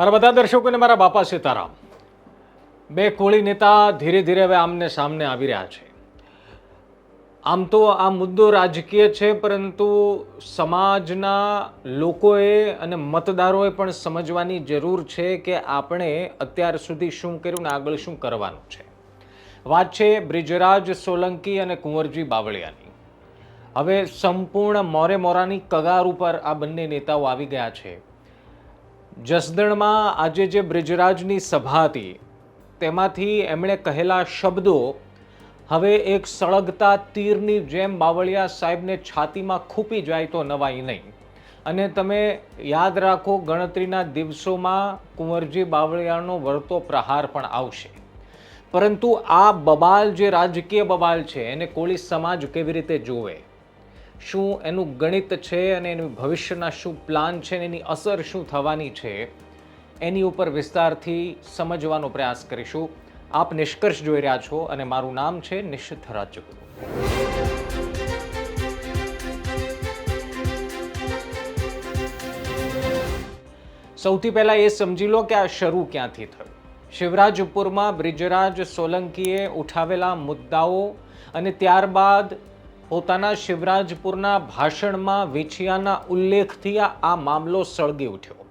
મારા બધા દર્શકોને મારા બાપા સીતારામ, બે કોળી નેતા ધીરે ધીરે હવે આમને સામને આવી રહ્યા છે. આમ તો આ મુદ્દો રાજકીય છે, પરંતુ સમાજના લોકોએ અને મતદારોએ પણ સમજવાની જરૂર છે કે આપણે અત્યાર સુધી શું કર્યું ને આગળ શું કરવાનું છે. વાત છે બ્રિજરાજ સોલંકી અને કુંવરજી બાવળિયાની. હવે સંપૂર્ણ મોરે મોરાની કગાર ઉપર આ બંને નેતાઓ આવી ગયા છે. જસદણમાં આજે જે બ્રિજરાજની સભા હતી, તેમાંથી એમણે કહેલા શબ્દો, હવે એક સળગતા તીરની જેમ બાવળિયા સાહેબને છાતીમાં ખૂપી જાય તો નવાઈ નહીં. અને તમે યાદ રાખો, ગણતરીના દિવસોમાં કુંવરજી બાવળિયાનો વળતો પ્રહાર પણ આવશે. પરંતુ આ બબાલ જે રાજકીય બબાલ છે, એને કોળી સમાજ કેવી રીતે જોવે શું એનું ગણિત છે અને એનું ભવિષ્યના શું પ્લાન છે અને એની અસર શું થવાની છે, એની ઉપર વિસ્તારથી સમજવાનો પ્રયાસ કરીશું. આપ નિષ્કર્ષ જોઈ રહ્યા છો અને મારું નામ છે નિશ્ચિત રાજુ સૌથી પહેલાં એ સમજી લો કે આ શરૂ ક્યાંથી થયું? શિવરાજપુરમાં બ્રિજરાજ સોલંકીએ ઉઠાવેલા મુદ્દાઓ અને ત્યારબાદ પોતાના શિવરાજપુરના ભાષણમાં વેછિયાના ઉલ્લેખથી આ મામલો સળગી ઉઠ્યો.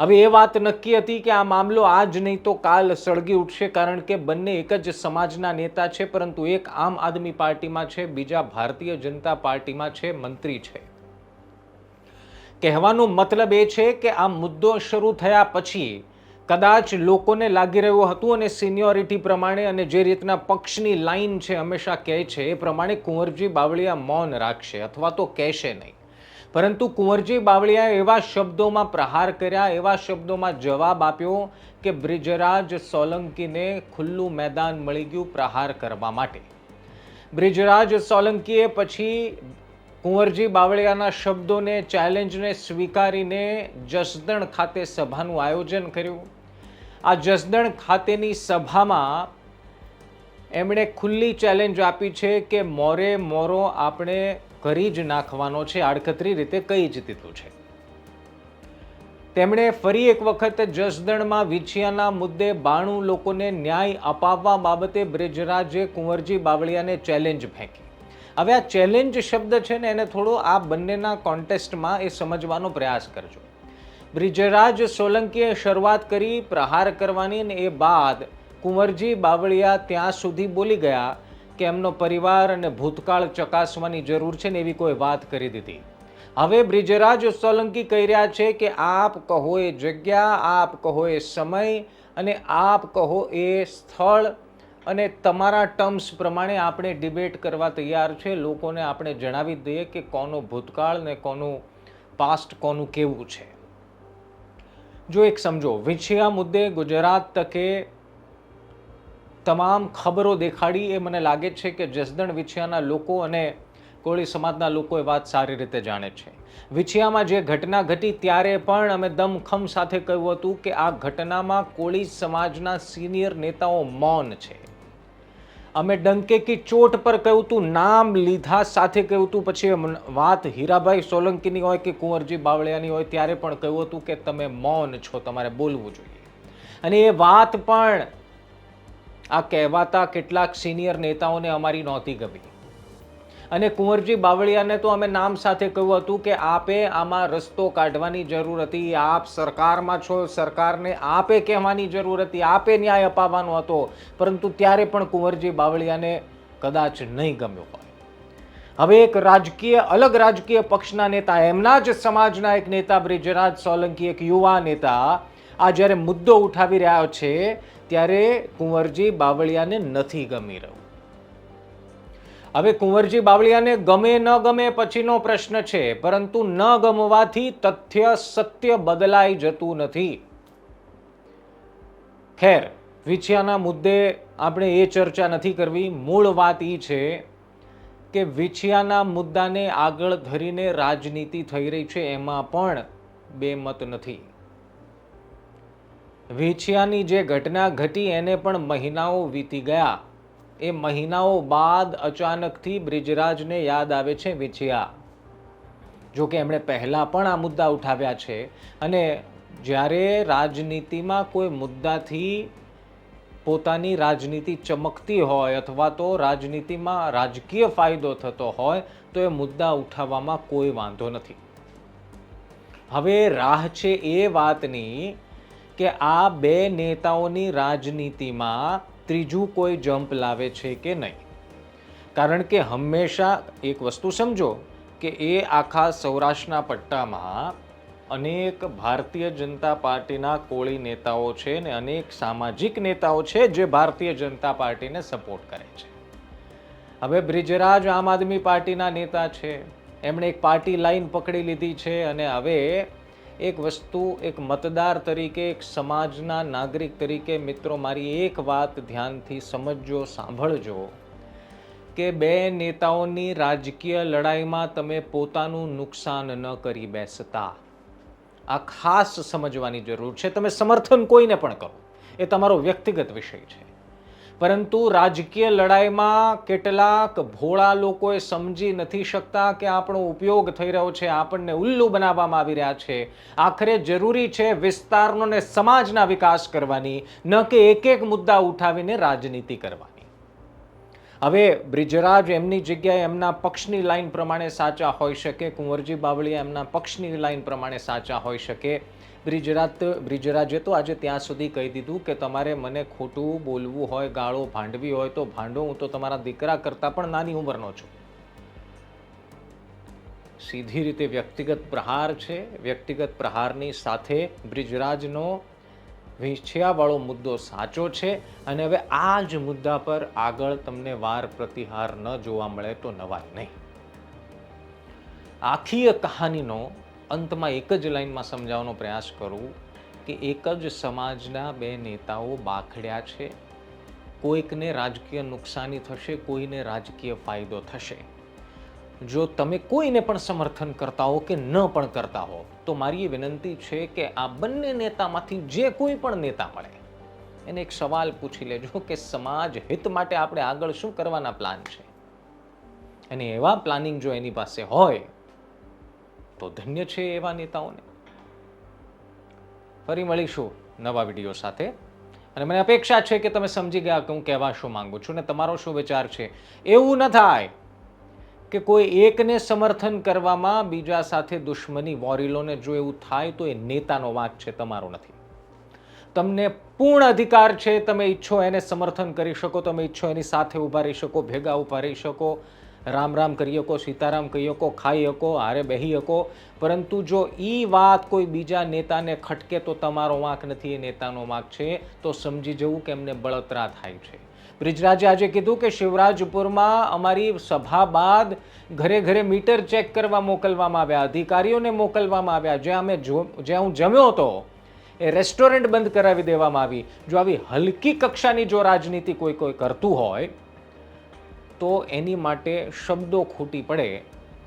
હવે એ વાત નક્કી હતી કે આ મામલો આજ નહીં તો કાલ સળગી ઉઠશે, કારણ કે બંને એક જ સમાજના નેતા છે, પરંતુ એક આમ આદમી પાર્ટીમાં છે, બીજા ભારતીય જનતા પાર્ટીમાં છે, મંત્રી છે. કહેવાનો મતલબ એ છે કે આ મુદ્દો શરૂ થયા પછી કદાચ લોકોને લાગી રહ્યું હતું અને સિનિયોરિટી પ્રમાણે અને જે રીતના પક્ષની લાઈન છે હંમેશા કહે છે, એ પ્રમાણે કુંવરજી બાવળિયા મૌન રાખશે અથવા તો કહેશે નહીં. પરંતુ કુંવરજી બાવળિયાએ એવા શબ્દોમાં પ્રહાર કર્યા, એવા શબ્દોમાં જવાબ આપ્યો કે બ્રિજરાજ સોલંકીને ખુલ્લું મેદાન મળી ગયું પ્રહાર કરવા માટે. બ્રિજરાજ સોલંકીએ પછી કુંવરજી બાવળિયાના શબ્દોને ચેલેન્જને સ્વીકારીને જસદણ ખાતે સભાનું આયોજન કર્યું. આ જસદણ ખાતેની સભામાં એમણે ખુલ્લી ચેલેન્જ આપી છે કે મોરે મોરો આપણે કરી જ નાખવાનો છે, આડકતરી રીતે કહી જ દીધું છે. તેમણે ફરી એક વખત જસદણમાં વિછિયાના મુદ્દે બાણું લોકોને ન્યાય અપાવવા બાબતે બ્રિજરાજે કુંવરજી બાવળિયાને ચેલેન્જ ફેંકી. હવે આ ચેલેન્જ શબ્દ છે ને, એને થોડો આ બંનેના કોન્ટેસ્ટમાં એ સમજવાનો પ્રયાસ કરજો. બ્રિજરાજ સોલંકીએ શરૂઆત કરી પ્રહાર કરવાની અને એ બાદ કુંવરજી બાવળિયા ત્યાં સુધી બોલી ગયા કે એમનો પરિવાર અને ભૂતકાળ ચકાસવાની જરૂર છે ને એવી કોઈ વાત કરી દીધી. હવે બ્રિજરાજ સોલંકી કહી રહ્યા છે કે આપ કહો એ જગ્યા, આપ કહો એ સમય અને આપ કહો એ સ્થળ અને તમારા ટર્મ્સ પ્રમાણે આપણે ડિબેટ કરવા તૈયાર છે. લોકોને આપણે જણાવી દઈએ કે કોનો ભૂતકાળ ને કોનું પાસ્ટ કોનું કેવું છે. જો એક સમજો, વિછિયા મુદ્દે ગુજરાત તકે તમામ ખબરો દેખાડી એ મને લાગે છે કે જસદણ વિછિયાના લોકો અને કોળી સમાજના લોકો એ વાત સારી રીતે જાણે છે. વિછિયામાં જે ઘટના ઘટી ત્યારે પણ અમે દમખમ સાથે કહ્યું હતું કે આ ઘટનામાં કોળી સમાજના સિનિયર નેતાઓ મૌન છે. અમે ડંકે કી ચોટ પર કહ્યું હતું નામ લીધા સાથે કહ્યું હતું પછી વાત હીરાભાઈ સોલંકીની હોય કે કુંવરજી બાવળિયાની હોય, ત્યારે પણ કહ્યું હતું કે તમે મૌન છો, તમારે બોલવું જોઈએ. અને એ વાત પણ આ કહેવાતા કેટલાક સિનિયર નેતાઓને અમારી નહોતી ગમી. અને કુંવરજી બાવળિયાને તો અમે નામ સાથે કહ્યું હતું કે આપે આમાં રસ્તો કાઢવાની જરૂર હતી. આપ સરકારમાં છો, સરકારને આપે કહેવાની જરૂર હતી. આપે ન્યાય અપાવવાનો હતો. પરંતુ ત્યારે પણ કુંવરજી બાવળિયાને કદાચ નહીં ગમ્યો હોય. હવે એક રાજકીય, અલગ રાજકીય પક્ષના નેતા, એમના જ સમાજના એક નેતા બ્રિજરાજ સોલંકી, એક યુવા નેતા, આ જ્યારે મુદ્દો ઉઠાવી રહ્યા છે, ત્યારે કુંવરજી બાવળિયાને નથી ગમી રહ્યું. હવે કુંવરજી બાવળિયાને ગમે ન ગમે પછીનો પ્રશ્ન છે, પરંતુ ન ગમવાથી તથ્ય સત્ય બદલાઈ જતું નથી. ખેર, વિછિયાના મુદ્દે આપણે એ ચર્ચા નથી કરવી. મૂળ વાત એ છે કે વિછિયાના મુદ્દાને આગળ ધરીને રાજનીતિ થઈ રહી છે, એમાં પણ બે મત નથી. વિછિયાની જે ઘટના ઘટી, એને પણ મહિનાઓ વીતી ગયા. એ મહિનાઓ બાદ અચાનકથી બ્રિજરાજને યાદ આવે છે વિછિયા જો કે એમણે પહેલાં પણ આ મુદ્દા ઉઠાવ્યા છે અને જ્યારે રાજનીતિમાં કોઈ મુદ્દાથી પોતાની રાજનીતિ ચમકતી હોય અથવા તો રાજનીતિમાં રાજકીય ફાયદો થતો હોય, તો એ મુદ્દા ઉઠાવવામાં કોઈ વાંધો નથી. હવે રાહ છે એ વાતની કે આ બે નેતાઓની રાજનીતિમાં ત્રીજું કોઈ જમ્પ લાવે છે કે નહીં? કારણ કે હંમેશા એક વસ્તુ સમજો કે એ આખા સૌરાષ્ટ્રના પટ્ટામાં અનેક ભારતીય જનતા પાર્ટીના કોળી નેતાઓ છે ને અનેક સામાજિક નેતાઓ છે જે ભારતીય જનતા પાર્ટીને સપોર્ટ કરે છે. હવે બ્રિજરાજ આમ આદમી પાર્ટીના નેતા છે. એમણે એક પાર્ટી લાઈન પકડી લીધી છે અને હવે એક વસ્તુ, એક મતદાર તરીકે, એક સમાજના નાગરિક તરીકે મિત્રો મારી એક વાત ધ્યાનથી સમજજો, સાંભળજો કે બે નેતાઓની રાજકીય લડાઈમાં તમે પોતાનું નુકસાન ન કરી બેસતા. આ ખાસ સમજવાની જરૂર છે. તમે સમર્થન કોઈને પણ કરો. એ તમારો વ્યક્તિગત વિષય છે. પરંતુ રાજકીય લડાઈમાં કેટલાક ભોળા લોકો એ સમજી નથી શકતા કે આપણો ઉપયોગ થઈ રહ્યો છે, આપણને ઉલ્લુ બનાવવામાં આવી રહ્યા છે. આખરે જરૂરી છે વિસ્તારનો ને સમાજના વિકાસ કરવાની, ન કે એક એક મુદ્દા ઉઠાવીને રાજનીતિ કરવાની. હવે બ્રિજરાજ એમની જગ્યાએ એમના પક્ષની લાઈન પ્રમાણે સાચા હોઈ શકે, કુંવરજી બાવળીયા એમના પક્ષની લાઈન પ્રમાણે સાચા હોઈ શકે. બ્રિજરાજ બ્રિજરાજે તો આજે ત્યાં સુધી કહી દીધું કે તમારે મને ખોટું બોલવું હોય, ગાળો ભાંડવી હોય તો ભાંડો, હું તો તમારા દીકરા કરતાં પણ નાની ઉંમરનો છું. સીધી રીતે વ્યક્તિગત પ્રહાર છે. વ્યક્તિગત પ્રહારની સાથે બ્રિજરાજનો વિંછિયાવાળો મુદ્દો સાચો છે અને હવે આ જ મુદ્દા પર આગળ તમને વાર પ્રતિહાર ન જોવા મળે તો નવાય નહીં. આખી કહાનીનો અંતમાં એક જ લાઈનમાં સમજાવવાનો પ્રયાસ કરું કે એક જ સમાજના બે નેતાઓ બાખડ્યા છે. કોઈકને રાજકીય નુકસાની થશે, કોઈને રાજકીય ફાયદો થશે. જો તમે કોઈને પણ સમર્થન કરતા હો કે ન પણ કરતા હો, તો મારી એ વિનંતી છે કે આ બંને નેતામાંથી જે કોઈ પણ નેતા મળે, એને એક સવાલ પૂછી લેજો કે સમાજ હિત માટે આપણે આગળ શું કરવાના પ્લાન છે? અને એવા પ્લાનિંગ જો એની પાસે હોય તો ધન્ય છે એવા નેતાઓને. ફરી મળીશું નવા વીડિયો સાથે. અને મને અપેક્ષા છે કે તમે સમજી ગયા કે હું કહેવા શું માંગુ છું ને તમારો શું વિચાર છે. એવું ન થાય કે કોઈ એકને સમર્થન કરવામાં બીજા સાથે દુશ્મની વોરિલોને જો એવું થાય તો એ નેતાનો વાંક છે, તમારો નથી. તમને પૂર્ણ અધિકાર છે, તમે ઈચ્છો એને સમર્થન કરી શકો, તમે ઈચ્છો એની સાથે ઊભા રહી શકો, ભેગા ઊભા રહી શકો. રામ રામ કરી શકો, સીતારામ કહી શકો, ખાઈ શકો, હારે બેહી શકો. પરંતુ જો એ વાત કોઈ બીજા નેતાને ખટકે તો તમારો વાંક નથી, એ નેતાનો વાંક છે. તો સમજી જવું કે એમને બળતરા થાય છે. બ્રિજરાજે આજે કીધું કે શિવરાજપુરમાં અમારી સભા બાદ ઘરે ઘરે મીટર ચેક કરવા મોકલવામાં આવ્યા, અધિકારીઓને મોકલવામાં આવ્યા. જ્યાં અમે જ્યાં હું જમ્યો હતો, એ રેસ્ટોરન્ટ બંધ કરાવી દેવામાં આવી. જો આવી હલકી કક્ષાની જો રાજનીતિ કોઈ કોઈ કરતું હોય તો એની માટે શબ્દો ખૂટી પડે,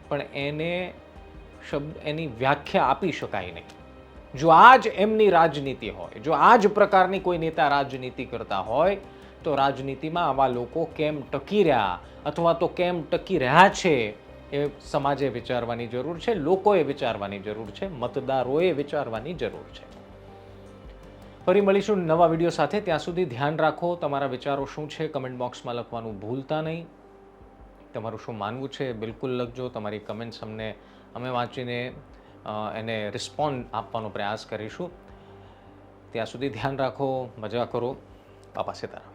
પણ એને શબ્દ, એની વ્યાખ્યા આપી શકાય નહીં. જો આ જ એમની રાજનીતિ હોય, જો આ જ પ્રકારની કોઈ નેતા રાજનીતિ કરતા હોય, તો રાજનીતિમાં આવા લોકો કેમ ટકી રહ્યા અથવા તો કેમ ટકી રહ્યા છે એ સમાજે વિચારવાની જરૂર છે, લોકોએ વિચારવાની જરૂર છે, મતદારોએ વિચારવાની જરૂર છે. ફરી મળીશું નવા વીડિયો સાથે. ત્યાં સુધી ધ્યાન રાખો, તમારા વિચારો શું છે, કમેન્ટ બોક્સમાં લખવાનું ભૂલતા નહીં. તમારું શું માનવું છે? બિલકુલ લખજો. તમારી કમેન્ટ્સ અમને, અમે વાંચીને એને રિસ્પોન્ડ આપવાનો પ્રયાસ કરીશું. ત્યાં સુધી ધ્યાન રાખો, મજા કરો. બાપા સીતારામ.